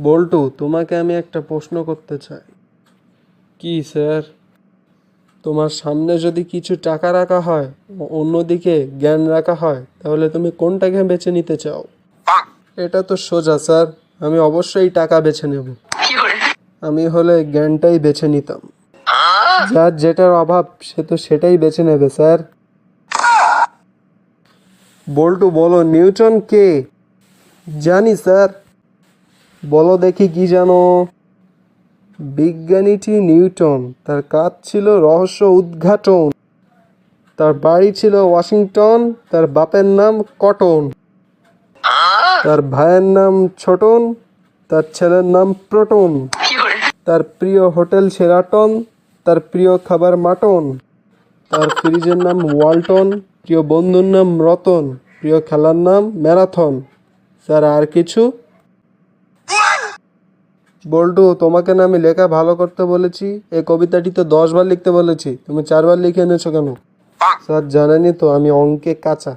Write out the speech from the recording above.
বল্টু তোমাকে আমি একটা প্রশ্ন করতে চাই। কি স্যার? তোমার সামনে যদি কিছু টাকা রাখা হয় ও অন্যদিকে জ্ঞান রাখা হয় তাহলে তুমি কোনটাকে বেছে নিতে চাও? এটা তো সোজা স্যার। আমি অবশ্যই টাকা বেছে নেব। আমি হলে জ্ঞানটাই বেছে নিতাম। যার যেটার অভাব সে তো সেটাই বেছে নেবে স্যার। বল্টু বলো নিউটন কে? জানি স্যার। বলো দেখি কি জানো? বিজ্ঞানীটি নিউটন, তার কাজ ছিল রহস্য উদ্ঘাটন। তার বাড়ি ছিল ওয়াশিংটন, তার বাপের নাম কটন। তার ভাইয়ের নাম ছোটন, তার ছেলের নাম প্রোটন। তার প্রিয় হোটেল সেরাটন তার প্রিয় খাবার মাটন। তার ফ্রিজের নাম ওয়ালটন, প্রিয় বন্ধুর নাম রতন, প্রিয় খেলার নাম ম্যারাথন। স্যার, আর কিছু? বল্টু তোমাকে না আমি লেখা ভালো করতে বলেছি এই কবিতাটি তো দশ বার লিখতে বলেছি তুমি চারবার লিখে এনেছো কেন? স্যার জানেনি তো আমি অঙ্কে কাঁচা।